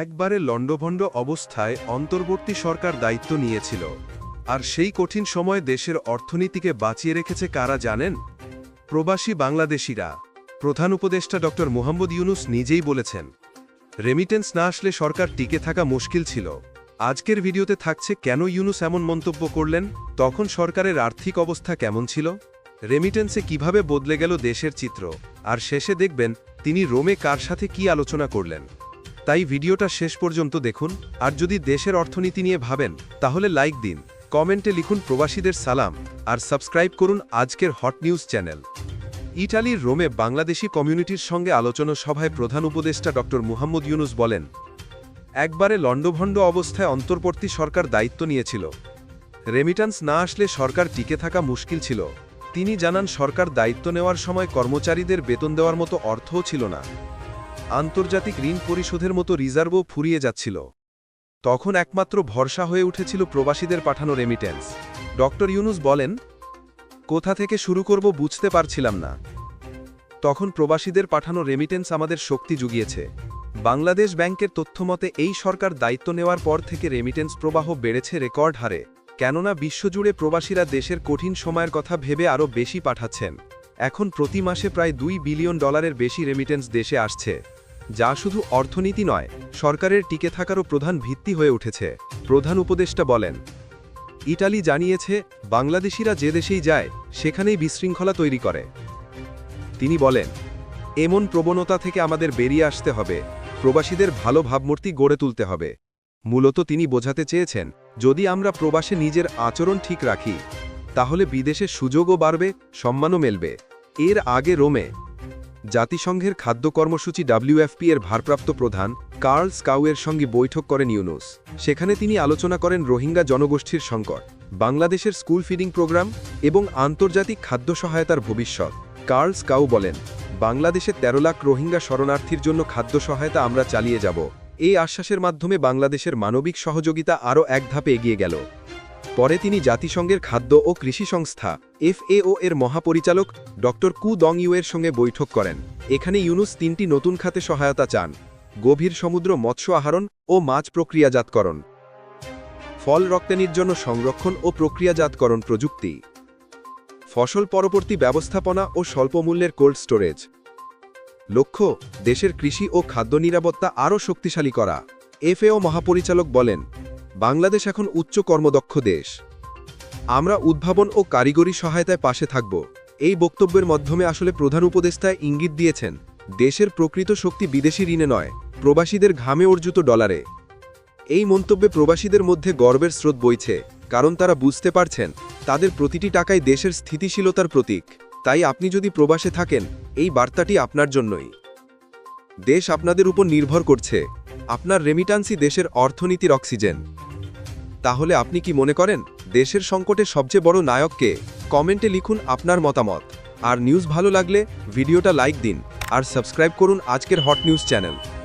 একবারে লণ্ডভণ্ড অবস্থায় অন্তর্বর্তী সরকার দায়িত্ব নিয়েছিল। আর সেই কঠিন সময়ে দেশের অর্থনীতিকে বাঁচিয়ে রেখেছে কারা জানেন? প্রবাসী বাংলাদেশিরা। প্রধান উপদেষ্টা ড. মোহাম্মদ ইউনুস নিজেই বলেছেন, রেমিটেন্স না আসলে সরকার টিকে থাকা মুশকিল ছিল। আজকের ভিডিওতে থাকছে কেন ইউনুস এমন মন্তব্য করলেন? তখন সরকারের আর্থিক অবস্থা কেমন ছিল? রেমিটেন্সে কীভাবে বদলে গেল দেশের চিত্র? আর শেষে দেখবেন তিনি রোমে কার সাথে কি আলোচনা করলেন? তাই ভিডিওটা শেষ পর্যন্ত দেখুন, আর যদি দেশের অর্থনীতি নিয়ে ভাবেন, তাহলে লাইক দিন, কমেন্টে লিখুন প্রবাসীদের সালাম, আর সাবস্ক্রাইব করুন আজকের হট নিউজ চ্যানেল। ইটালির রোমে বাংলাদেশি কমিউনিটির সঙ্গে আলোচনা সভায় প্রধান উপদেষ্টা ড মুহাম্মদ ইউনুস বলেন, একবারে লণ্ডভণ্ড অবস্থায় অন্তর্বর্তী সরকার দায়িত্ব নিয়েছিল। রেমিটান্স না আসলে সরকার টিকে থাকা মুশকিল ছিল। তিনি জানান সরকার দায়িত্ব নেওয়ার সময় কর্মচারীদের বেতন দেওয়ার মতো অর্থও ছিল না। আন্তর্জাতিক ঋণ পরিশোধের মতো রিজার্ভও ফুরিয়ে যাচ্ছিল। তখন একমাত্র ভরসা হয়ে উঠেছিল প্রবাসীদের পাঠানো রেমিটেন্স ডক্টর ইউনুস বলেন, কোথা থেকে শুরু করব বুঝতে পারছিলাম না। তখন প্রবাসীদের পাঠানো রেমিটেন্স আমাদের শক্তি জুগিয়েছে। বাংলাদেশ ব্যাংকের তথ্যমতে, এই সরকার দায়িত্ব নেওয়ার পর থেকে রেমিটেন্স প্রবাহ বেড়েছে রেকর্ড হারে, কেননা বিশ্বজুড়ে প্রবাসীরা দেশের কঠিন সময়ের কথা ভেবে আরও বেশি পাঠাচ্ছেন। এখন প্রতি মাসে প্রায় দুই বিলিয়ন ডলারের বেশি রেমিটেন্স দেশে আসছে। যা শুধু অর্থনীতি নয়, সরকারের টিকে থাকারও প্রধান ভিত্তি হয়ে উঠেছে। প্রধান উপদেষ্টা বলেন, ইটালি জানিয়েছে, বাংলাদেশিরা যে দেশেই যায়, সেখানেই বিশৃঙ্খলা তৈরি করে। তিনি বলেন, এমন প্রবণতা থেকে আমাদের বেরিয়ে আসতে হবে, প্রবাসীদের ভালো ভাবমূর্তি গড়ে তুলতে হবে। মূলত তিনি বোঝাতে চেয়েছেন, যদি আমরা প্রবাসে নিজের আচরণ ঠিক রাখি, তাহলে বিদেশে সুযোগও বাড়বে, সম্মানও মেলবে। এর আগে রোমে জাতিসংঘের খাদ্য কর্মসূচি ডাব্লিউএফপি এর ভারপ্রাপ্ত প্রধান কার্ল স্কাউয়ের সঙ্গে বৈঠক করেন ইউনুস। সেখানে তিনি আলোচনা করেন রোহিঙ্গা জনগোষ্ঠীর সংকট, বাংলাদেশের স্কুল ফিডিং প্রোগ্রাম এবং আন্তর্জাতিক খাদ্য সহায়তার ভবিষ্যৎ। কার্ল স্কাউ বলেন বাংলাদেশের ১৩ লাখ রোহিঙ্গা শরণার্থীর জন্য খাদ্য সহায়তা আমরা চালিয়ে যাব। এই আশ্বাসের মাধ্যমে বাংলাদেশের মানবিক সহযোগিতা আরও এক ধাপে এগিয়ে গেল। পরে তিনি জাতিসংঘের খাদ্য ও কৃষি সংস্থা, এফএও এর মহাপরিচালক ড. কু দং ইউ এর সঙ্গে বৈঠক করেন। এখানে ইউনুস তিনটি নতুন খাতে সহায়তা চান, গভীর সমুদ্র মৎস্য আহরণ ও মাছ প্রক্রিয়াজাতকরণ। ফল রপ্তানির জন্য সংরক্ষণ ও প্রক্রিয়াজাতকরণ প্রযুক্তি। ফসল পরবর্তী ব্যবস্থাপনা ও স্বল্পমূল্যের কোল্ড স্টোরেজ। লক্ষ্য, দেশের কৃষি ও খাদ্য নিরাপত্তা আরও শক্তিশালী করা। এফএও মহাপরিচালক বলেন বাংলাদেশ এখন উচ্চ কর্মদক্ষ দেশ। আমরা উদ্ভাবন ও কারিগরি সহায়তায় পাশে থাকব। এই বক্তব্যের মাধ্যমে আসলে প্রধান উপদেষ্টায় ইঙ্গিত দিয়েছেন, দেশের প্রকৃত শক্তি বিদেশি ঋণে নয়, প্রবাসীদের ঘামে অর্জিত ডলারে। এই মন্তব্যে প্রবাসীদের মধ্যে গর্বের স্রোত বইছে, কারণ তারা বুঝতে পারছেন, তাদের প্রতিটি টাকাই দেশের স্থিতিশীলতার প্রতীক। তাই আপনি যদি প্রবাসে থাকেন, এই বার্তাটি আপনার জন্যই। দেশ আপনাদের উপর নির্ভর করছে। আপনার রেমিটান্সই দেশের অর্থনীতির অক্সিজেন তাহলে আপনি কি মনে করেন, দেশের সংকটে সবচেয়ে বড় নায়ককে কমেন্টে লিখুন আপনার মতামত। আর নিউজ ভালো লাগলে, ভিডিওটা লাইক দিন। আর সাবস্ক্রাইব করুন আজকের হট নিউজ চ্যানেল